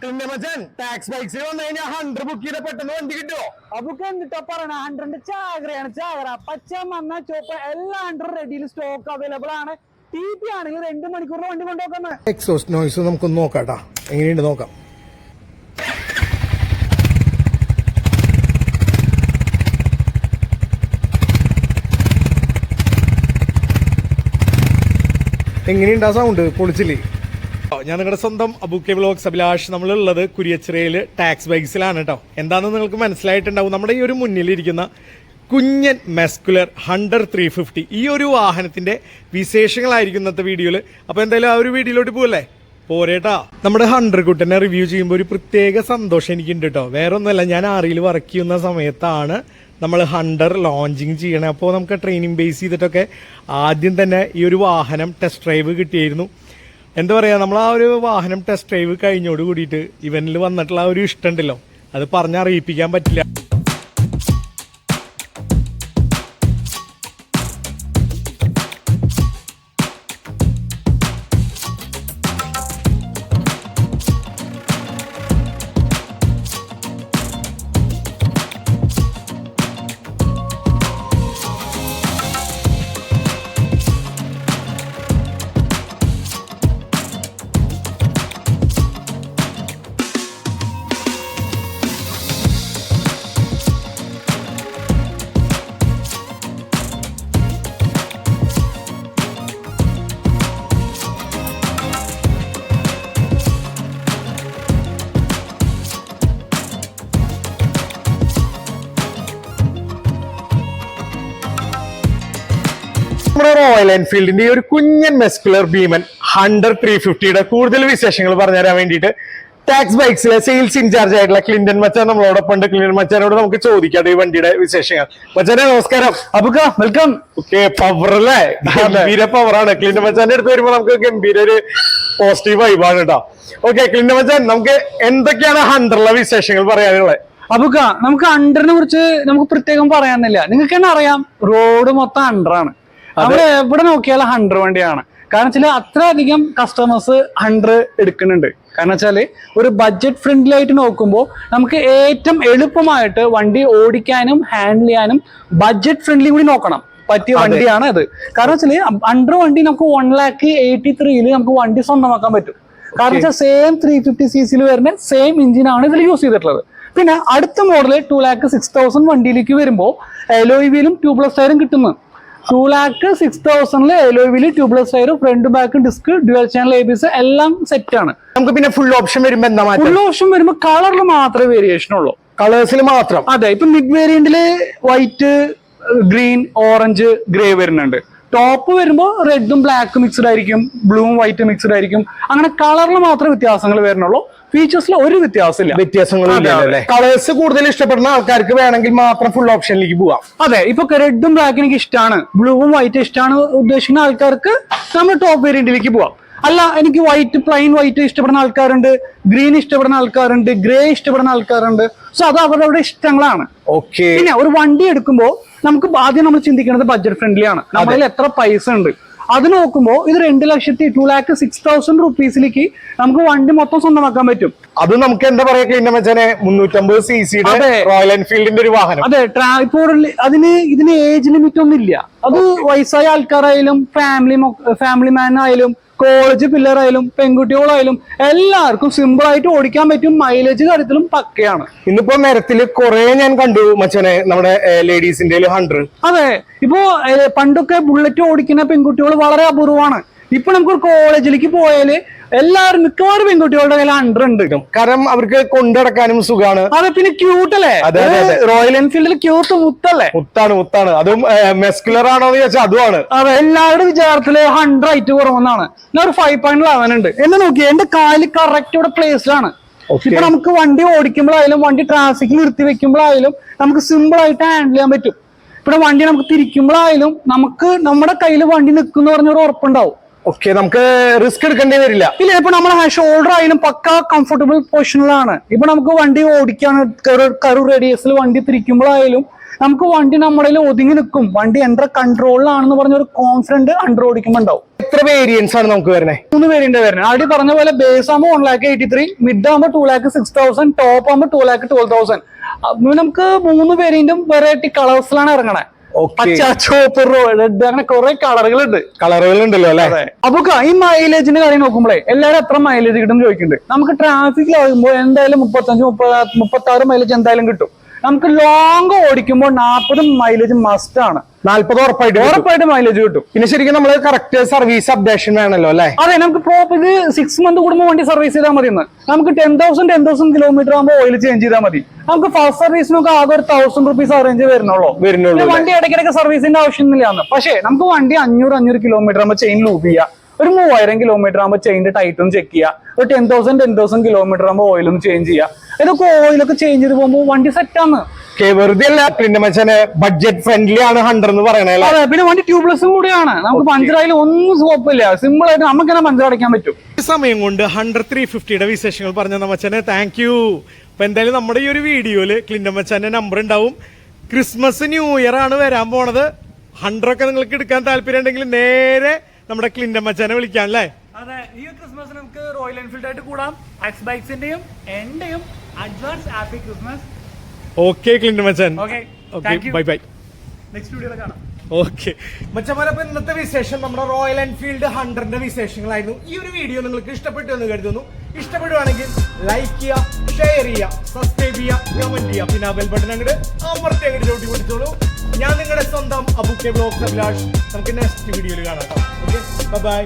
പിന്നെ മച്ചാൻ ടാക്സ് ബൈക്സിൽ വന്നു കഴിഞ്ഞാൽ ഹൺഡ്രഡ് ബുക്ക് ചെയ്ത പെട്ടെന്ന് വണ്ടി കിട്ടുമോ അബുക്ക് എന്നിട്ടാ പറയണ? ഹൺഡ്രഡ് ചാകരയാണ് ചാകര. പച്ച മഞ്ഞ ചോപ്പ് എല്ലാ ഹൺഡ്രഡ് റെഡിയിൽ സ്റ്റോക്ക് അവൈലബിൾ ആണ്. ടി പി ആണെങ്കിൽ രണ്ട് മണിക്കൂറിൽ വണ്ടി കൊണ്ടുപോക്കുന്നത് എക്സോസ്റ്റ് നോയ്സ് നമുക്കൊന്ന് നോക്കാട്ടാ. എങ്ങനെയുണ്ട് നോക്കാം. എങ്ങനെയുണ്ട് ആ സൗണ്ട് പൊളിച്ചില്ലേ ഞാൻ നിങ്ങളുടെ സ്വന്തം അബുക്കെ ബ്ലോക്സ് അഭിലാഷ്. നമ്മളുള്ളത് കുരിയച്ചിറയിൽ ടാക്സ് ബൈക്സിലാണ് കേട്ടോ എന്താണെന്ന് നിങ്ങൾക്ക് മനസ്സിലായിട്ടുണ്ടാവും. നമ്മുടെ ഈ ഒരു മുന്നിലിരിക്കുന്ന കുഞ്ഞൻ മെസ്കുലർ ഹൺഡ്രഡ് ത്രീ ഫിഫ്റ്റി ഈ ഒരു വാഹനത്തിന്റെ വിശേഷങ്ങളായിരിക്കും ഇന്നത്തെ വീഡിയോയിൽ അപ്പോൾ എന്തായാലും ആ ഒരു വീഡിയോയിലോട്ട് പോകല്ലേ പോരേട്ടാ. നമ്മുടെ ഹൺഡ്രഡ് കുട്ടനെ റിവ്യൂ ചെയ്യുമ്പോൾ ഒരു പ്രത്യേക സന്തോഷം എനിക്കുണ്ട് കേട്ടോ വേറെ ഒന്നുമല്ല ഞാൻ ആറിയിൽ വർക്ക് ചെയ്യുന്ന സമയത്താണ് നമ്മൾ ഹണ്ടർ ലോഞ്ചിങ് ചെയ്യണേ. അപ്പോൾ നമുക്ക് ട്രെയിനിങ് ബേസ് ചെയ്തിട്ടൊക്കെ ആദ്യം തന്നെ ഈ ഒരു വാഹനം ടെസ്റ്റ് ഡ്രൈവ് കിട്ടിയായിരുന്നു എന്താ പറയുക നമ്മൾ ആ ഒരു വാഹനം ടെസ്റ്റ് ഡ്രൈവ് കഴിഞ്ഞോട് കൂടിയിട്ട് ഇവനിൽ വന്നിട്ടുള്ള ആ ഒരു ഇഷ്ടമുണ്ടല്ലോ അത് പറഞ്ഞറിയിപ്പിക്കാൻ പറ്റില്ല. റോയൽ എൻഫീൽഡിന്റെ ഈ ഒരു കുഞ്ഞൻ മെസ്കുലർ ഭീമൻ ഹൺഡർ ത്രീ ഫിഫ്റ്റിയുടെ കൂടുതൽ വിശേഷങ്ങൾ പറഞ്ഞുതരാൻ വേണ്ടിയിട്ട് ടാക്സ് ബൈക്സിലെ സെയിൽസ് ഇൻചാർജ് ആയിട്ടുള്ള ക്ലിന്റൺ മച്ചാൻ നമ്മളോടൊപ്പം ഉണ്ട്. ക്ലിന്റൺ മച്ചാനോട് നമുക്ക് ചോദിക്കാം ഈ വണ്ടിയുടെ വിശേഷങ്ങൾ. മച്ചാനെ നമസ്കാരം. അബുക്ക വെൽക്കം ഓക്കെ പവർ അല്ലേ? ഗംഭീര പവറാണ് ക്ലിന്റൺ മച്ചാന്റെ അടുത്ത് വരുമ്പോൾ നമുക്ക് ഗംഭീര ഒരു പോസിറ്റീവ് വൈബാണ് കേട്ടോ ഓക്കെ ക്ലിന്റൺ മച്ചാൻ നമുക്ക് എന്തൊക്കെയാണ് ഹൺഡ്രഡിലെ വിശേഷങ്ങൾ പറയാനുള്ളത്? അബുക്ക നമുക്ക് അണ്ടറിനെ കുറിച്ച് നമുക്ക് പ്രത്യേകം പറയാനില്ല. നിങ്ങൾക്ക് തന്നെ അറിയാം റോഡ് മൊത്തം അണ്ടറാണ് നമ്മൾ എവിടെ നോക്കിയാലും ഹൺഡ്രഡ് വണ്ടിയാണ്. കാരണം വെച്ചാൽ അത്രയധികം കസ്റ്റമേഴ്സ് ഹൺഡ്രഡ് എടുക്കുന്നുണ്ട്. കാരണം വെച്ചാൽ ഒരു ബഡ്ജറ്റ് ഫ്രണ്ട്ലി ആയിട്ട് നോക്കുമ്പോൾ നമുക്ക് ഏറ്റവും എളുപ്പമായിട്ട് വണ്ടി ഓടിക്കാനും ഹാൻഡിൽ ചെയ്യാനും ബഡ്ജറ്റ് ഫ്രണ്ട്ലി കൂടി നോക്കണം. പറ്റിയ വണ്ടിയാണ് അത്. കാരണം വെച്ചാൽ അണ്ടർ വണ്ടി നമുക്ക് വൺ ലാക്ക് എയ്റ്റി ത്രീയിൽ നമുക്ക് വണ്ടി സ്വന്തമാക്കാൻ പറ്റും. കാരണം വെച്ചാൽ സെയിം ത്രീ ഫിഫ്റ്റി സി സിയിൽ വരുന്ന സെയിം എഞ്ചിനാണ് ഇതിൽ യൂസ് ചെയ്തിട്ടുള്ളത്. പിന്നെ അടുത്ത model two lakh six thousand വണ്ടിയിലേക്ക് വരുമ്പോൾ എലോയിലും വീലും ട്യൂബ്ലെസ് ടയറും കിട്ടുന്നു. ടു ലാക്ക് സിക്സ് തൗസൻഡിൽ എലോവിൽ tube tubeless tyre front back disc dual channel A B S എല്ലാം സെറ്റ് ആണ്. നമുക്ക് പിന്നെ ഫുൾ ഓപ്ഷൻ വരുമ്പോ എന്താ ഫുൾ ഓപ്ഷൻ വരുമ്പോൾ കളറിൽ മാത്രമേ വേരിയേഷൻ ഉള്ളൂ. കളേഴ്സിൽ മാത്രം? അതെ ഇപ്പൊ മിഡ് വേരിയന്റിൽ വൈറ്റ് ഗ്രീൻ ഓറഞ്ച് ഗ്രേ വരുന്നുണ്ട്. ടോപ്പ് വരുമ്പോൾ റെഡും ബ്ലാക്ക് മിക്സ്ഡ് ആയിരിക്കും ബ്ലൂവും വൈറ്റ് മിക്സ്ഡ് ആയിരിക്കും. അങ്ങനെ കളറിൽ മാത്രമേ വ്യത്യാസങ്ങൾ വരുന്നുള്ളൂ. ഫീച്ചേഴ്സിൽ ഒരു വ്യത്യാസമില്ല. വ്യത്യാസങ്ങളില്ല. കളേഴ്സ് കൂടുതൽ ഇഷ്ടപ്പെടുന്ന ആൾക്കാർക്ക് വേണമെങ്കിൽ മാത്രം ഫുൾ ഓപ്ഷനിലേക്ക് പോവാം. അതെ ഇപ്പൊ റെഡും ബ്ലാക്കും എനിക്ക് ഇഷ്ടമാണ് ബ്ലൂവും വൈറ്റ് ഇഷ്ടമാണ് ഉദ്ദേശിക്കുന്ന ആൾക്കാർക്ക് നമ്മൾ ടോപ്പ് വേരിയന്റിലേക്ക് പോവാം. അല്ല എനിക്ക് വൈറ്റ് പ്ലെയിൻ വൈറ്റ് ഇഷ്ടപ്പെടുന്ന ആൾക്കാരുണ്ട് ഗ്രീൻ ഇഷ്ടപ്പെടുന്ന ആൾക്കാരുണ്ട് ഗ്രേ ഇഷ്ടപ്പെടുന്ന ആൾക്കാരുണ്ട്. സോ അത് അവരവരുടെ ഇഷ്ടങ്ങളാണ്. ഓക്കെ പിന്നെ ഒരു വണ്ടി എടുക്കുമ്പോൾ നമുക്ക് ആദ്യം നമ്മൾ ചിന്തിക്കുന്നത് ബഡ്ജറ്റ് ഫ്രണ്ട്ലി ആണ്. നമ്മളിൽ എത്ര പൈസ ഉണ്ട്? അത് നോക്കുമ്പോൾ ഇത് രണ്ട് ലക്ഷത്തി ടു ലാക്ക് സിക്സ് തൗസൻഡ് റുപ്പീസിലേക്ക് നമുക്ക് വണ്ടി മൊത്തം സ്വന്തമാക്കാൻ പറ്റും. അത് നമുക്ക് എന്താ പറയാ കഴിഞ്ഞാൽ മുന്നൂറ്റമ്പത് സി സി റോയൽ എൻഫീൽഡിന്റെ ഒരു വാഹനം. അതെ ട്രാൻസ്പോർട്ടിൽ അതിന് ഇതിന് ഏജ് ലിമിറ്റ് ഒന്നും ഇല്ല അത് വയസ്സായ ആൾക്കാരായാലും ഫാമിലി ഫാമിലി മാൻ ആയാലും കോളേജ് പിള്ളേരായാലും പെൺകുട്ടികളായാലും എല്ലാവർക്കും സിമ്പിൾ ആയിട്ട് ഓടിക്കാൻ പറ്റും. മൈലേജ് കാര്യത്തിലും പക്കയാണ്. ഇന്നിപ്പോ നിരത്തിൽ കുറെ ഞാൻ കണ്ടു മച്ചനെ നമ്മുടെ ലേഡീസിന്റെ ഹൺഡ്രഡ് അതെ ഇപ്പോ പണ്ടൊക്കെ ബുള്ളറ്റ് ഓടിക്കുന്ന പെൺകുട്ടികൾ വളരെ അപൂർവമാണ്. ഇപ്പൊ നമുക്ക് കോളേജിലേക്ക് പോയാൽ എല്ലാവരും മിക്കവാറും പെൺകുട്ടികളുടെ കയ്യിൽ അണ്ടർ ഉണ്ട് കാരണം അവർക്ക് കൊണ്ടുനടക്കാനും സുഖമാണ് അതെ പിന്നെ ക്യൂട്ട് അല്ലേ? അതെ. റോയൽ എൻഫീൽഡിൽ ക്യൂട്ട് മുത്തല്ലേ? മുത്താണ് മുത്താണ്. അതും മെസ്കുലർ ആണോ എന്ന് ചോദിച്ചാൽ അതുമാണ്. അതെ എല്ലാവരുടെ വിചാരത്തിൽ ഹൺഡ്രഡ് ഹൈറ്റ് കുറവെന്നാണ്. ഞാൻ ഒരു ഫൈവ് പോയിന്റ് ലെവൻ ഉണ്ട് എന്നെ നോക്കി എന്റെ കാൽ കറക്റ്റ് ഇവിടെ ആണ്. ഇപ്പൊ നമുക്ക് വണ്ടി ഓടിക്കുമ്പോഴായാലും വണ്ടി ട്രാഫിക്കിൽ നിർത്തി വെക്കുമ്പോഴായാലും നമുക്ക് സിമ്പിൾ ആയിട്ട് ഹാൻഡിൽ ചെയ്യാൻ പറ്റും. ഇപ്പൊ വണ്ടി നമുക്ക് തിരിക്കുമ്പോഴായാലും നമുക്ക് നമ്മുടെ കയ്യിൽ വണ്ടി നിൽക്കുന്ന പറഞ്ഞൊരു ഉറപ്പുണ്ടാവും. ഓക്കെ നമുക്ക് റിസ്ക് എടുക്കേണ്ടി വരില്ല. ഇല്ല ഇപ്പൊ ഹാഷ് ഷോൾഡർ ആയാലും പക്ക കംഫർട്ടബിൾ പൊസിഷനിലാണ് ഇപ്പൊ നമുക്ക് വണ്ടി ഓടിക്കാൻ കറു റേഡിയസിൽ വണ്ടി തിരിക്കുമ്പോഴായാലും നമുക്ക് വണ്ടി നമ്മുടെ ഒതുങ്ങി നിൽക്കും. വണ്ടി എന്റെ കൺട്രോളിലാണെന്ന് പറഞ്ഞ ഒരു കോൺഫിഡന്റ് അണ്ടർ ഓടിക്കുമ്പോൾ ഉണ്ടാവും. എത്ര വേരിയൻസ് ആണ് നമുക്ക് വരുന്നത് മൂന്ന് വേരിയന്റ് വരുന്നത് ആദ്യം പറഞ്ഞ പോലെ ബേസ് ആകുമ്പോൾ one lakh eighty three mid ആകുമ്പോൾ two lakh six thousand top ആകുമ്പോൾ ടു ലാക്ക് ട്വൽവ് തൗസൻഡ് നമുക്ക് മൂന്ന് വേരിയന്റും വെറൈറ്റി കളേഴ്സിലാണ് ഇറങ്ങണേ. പച്ച ചുവപ്പ് റെഡ് അങ്ങനെ കുറെ കളറുകളുണ്ട്. കളറുകൾ ഉണ്ടല്ലോ അല്ലേ അപ്പൊ ഈ മൈലേജിന്റെ കാര്യം നോക്കുമ്പോഴേ എല്ലാവരും എത്ര മൈലേജ് കിട്ടും ചോദിക്കുന്നുണ്ട് നമുക്ക് ട്രാഫിക്കിലാകുമ്പോൾ എന്തായാലും മുപ്പത്തഞ്ച് മുപ്പത് മുപ്പത്തി ആറ് മൈലേജ് എന്തായാലും കിട്ടും. നമുക്ക് ലോങ് ഓടിക്കുമ്പോൾ നാൽപ്പത് മൈലേജ് മസ്റ്റ് ആണ്. നാല്പത് ഉറപ്പായിട്ട്. ഉറപ്പായിട്ട് മൈലേജ് കിട്ടും. പിന്നെ ശരിക്കും നമ്മൾ കറക്റ്റ് സർവീസ് അപ്ഡേഷൻ വേണമല്ലോ അല്ലെ? അതെ നമുക്ക് പ്രോപ്പർ ഇത് സിക്സ് മന്ത് കൂടുമ്പോൾ വണ്ടി സർവീസ് ചെയ്താൽ മതി എന്ന് നമുക്ക് ten thousand ten thousand kilometre ആകുമ്പോൾ ഓയിൽ ചേഞ്ച് ചെയ്താൽ മതി. നമുക്ക് ഫസ്റ്റ് സർവീസിനൊക്കെ ആകെ ഒരു തൗസൻഡ് റുപ്പീസ് അറേഞ്ച് വരുന്നുള്ളൂ. വരുന്നുള്ളൂ വണ്ടി ഇടയ്ക്കിടയ്ക്ക് സർവീസിന്റെ ആവശ്യം ഇല്ലാന്ന് പക്ഷേ നമുക്ക് വണ്ടി അഞ്ഞൂറ് അഞ്ഞൂറ് കിലോമീറ്റർ ആകുമ്പോൾ ചെയിൻ ലൂപ്പ് ചെയ്യുക ഒരു മൂവായിരം കിലോമീറ്റർ ആകുമ്പോൾ ചെയിന്റെ ടൈറ്റും ചെക്ക് ചെയ്യുക ഒരു ten thousand ten thousand kilometre ആകുമ്പോൾ ഓയിലും ചേഞ്ച് ചെയ്യുക ഇതൊക്കെ ഓയിലൊക്കെ ചേഞ്ച് ചെയ്ത് പോകുമ്പോൾ വണ്ടി സെറ്റാണ് Okay, വെറുതെ അല്ല പിന്നെ മച്ചാനെ ബഡ്ജറ്റ് ഫ്രണ്ട്ലി ആണ് ഹൺഡ്രഡ് എന്ന് പറയണേ അതെ പിന്നെ വണ്ടി ട്യൂബ്ലെസ്സും കൂടിയാണ്. നമുക്ക് പഞ്ചറായാലും ഒന്നും സ്കോപ്പില്ല സിമ്പിൾ ആയിട്ട് നമുക്ക് തന്നെ പഞ്ചർ അടയ്ക്കാൻ പറ്റും. ഈ സമയം കൊണ്ട് ഹൺഡ്രഡ് ത്രീ ഫിഫ്റ്റിയുടെ വിശേഷങ്ങൾ പറഞ്ഞ മച്ചനെ താങ്ക് യു അപ്പൊ എന്തായാലും നമ്മുടെ ഈ ഒരു വീഡിയോയിൽ ക്ലിൻഡൻ മച്ചാന്റെ നമ്പർ ഉണ്ടാവും. ക്രിസ്മസ് ന്യൂ ഇയർ ആണ് വരാൻ പോണത്. ഹൺഡ്രഡ് ഒക്കെ നിങ്ങൾക്ക് എടുക്കാൻ താല്പര്യം ഉണ്ടെങ്കിൽ നേരെ നമ്മുടെ ക്ലിൻഡൻ മച്ചാനെ വിളിക്കാം അല്ലേ? അതെ ഈ ക്രിസ്മസ് നമുക്ക് റോയൽ എൻഫീൽഡ് ആയിട്ട് കൂടാം. എക്സ് ബൈക്സിന്റെയും എന്റെയും അഡ്വാൻസ് ഹാപ്പി ക്രിസ്മസ് ഓക്കെ ക്ലിൻഡ് മച്ചൻ ഓക്കെ ബൈ ബൈ നെക്സ്റ്റ് വീഡിയോയിൽ കാണാം. ഓക്കെ മച്ചമാരപ്പോ ഇന്നത്തെ വിശേഷം നമ്മുടെ റോയൽ എൻഫീൽഡ് ഹൺഡ്രഡിന്റെ വിശേഷങ്ങളായിരുന്നു. ഈ ഒരു വീഡിയോ നിങ്ങൾക്ക് ഇഷ്ടപ്പെട്ടു എന്ന് കരുതുന്നു. ഇഷ്ടപ്പെടുവാണെങ്കിൽ ലൈക്ക് ചെയ്യുക ഷെയർ ചെയ്യുക സബ്സ്ക്രൈബ് ചെയ്യുക കമന്റ് ചെയ്യുക. പിന്നെ ബെൽ ബട്ടൺ അങ്ങോട്ട് അമർത്തി അങ്ങോട്ട് ചോട്ടി പിടിച്ചോളൂ. ഞാൻ നിങ്ങളുടെ സ്വന്തം അബുക്കെ ബ്ലോഗ് അഭിലാഷ്. നമുക്ക് നെക്സ്റ്റ് വീഡിയോയിൽ കാണാം ഓക്കെ ബൈ